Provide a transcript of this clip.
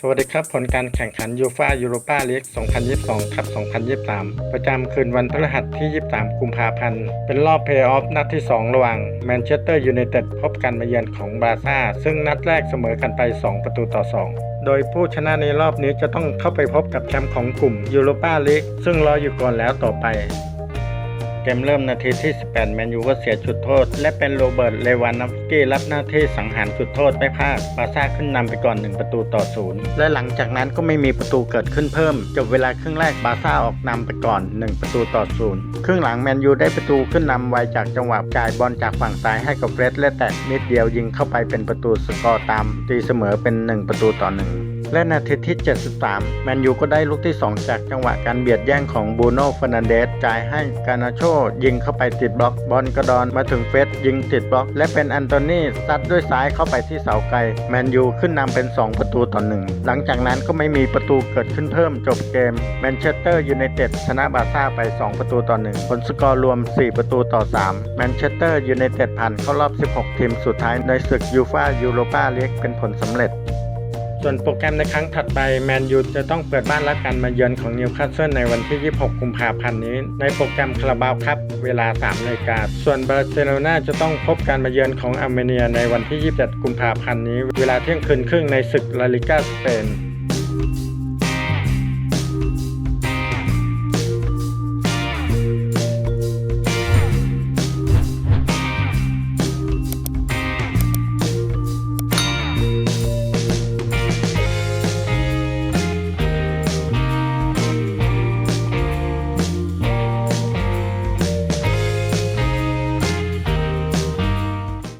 สวัสดีครับ ผลการแข่งขันยูฟายูโรปาลีก 2022ทับ 2023 ประจำคืนวันพฤหัสที่ 23 กุมภาพันธ์ เป็นรอบเพย์ออฟนัดที่ 2 ระหว่างแมนเชสเตอร์ยูไนเต็ดพบกันมาเยือนของบาร์ซ่า ซึ่งนัดแรกเสมอกันไป 2 ประตูต่อ 2โดยผู้ชนะในรอบนี้จะต้องเข้าไปพบกับแชมป์ของกลุ่มยูโรปาลีกซึ่งรออยู่ก่อนแล้วต่อไป เกมเริ่มนาทีที่ 18 แมนยูก็เสียจุดโทษ และเป็นโรเบิร์ต เลวานนอฟสกี้รับหน้าที่สังหารจุดโทษไม่พลาดบาซ่าขึ้นนำไปก่อน 1 ประตูต่อศูนย์และหลังจากนั้นก็ไม่มีประตูเกิดขึ้นเพิ่ม จบเวลาครึ่งแรกบาซ่าออกนำไปก่อน 1 ประตูต่อศูนย์ครึ่งหลังแมนยูได้ประตูขึ้นนำไวจากจังหวะจ่ายบอลจากฝั่งซ้ายให้กับเฟรดและแตะนิดเดียวยิงเข้าไปเป็นประตูสกอร์ตามตีเสมอเป็น 1 ประตูต่อ1 และนาทีที่ 73 แมนยูก็ได้ลูกที่ 2 จากจังหวะการเบียดแย่งของบูโน่ฟ e ร์นันเดสจ่ายให้กานาโชยิงเข้าไปติดบล็อกบอลกระดอนมาถึงเฟสยิงติดบล็อก และเป็นอันโตนีซัดด้วยซ้ายเข้าไปที่เสาไกลแมนยูขึ้นนำเป็น 2 ประตูต่อหนึ่งหลังจากนั้นก็ไม่มีประตูเกิดขึ้นเพิ่มจบเกมแมนเชสเตอร์ยูไนเต็ดชนะบาซ่าไป 2 ประตูต่อหนึ่งผลสกอร์รวม 4 ประตูต่อ 3 แมนเชสเตอร์ยูไนเต็ดผ่านเข้ารอบ 16 ทีมสุดท้ายในศึกยูฟายูโรปาลีกเป็นผลสำเร็จ ส่วนโปรแกรมในครั้งถัดไปแมนยูจะต้องเปิดบ้านรับการมาเยือนของนิวคาสเซิลในวันที่ 26 กุมภาพันธ์นี้ ในโปรแกรมคาราบาวครับเวลา3นาฬิกาส่วนบาร์เซโลนาจะต้องพบการมาเยือนของอาร์เมเนียในวันที่ 27 กุมภาพันธ์นี้ เวลาเที่ยงคืนครึ่งในศึกลาลิกาสเปน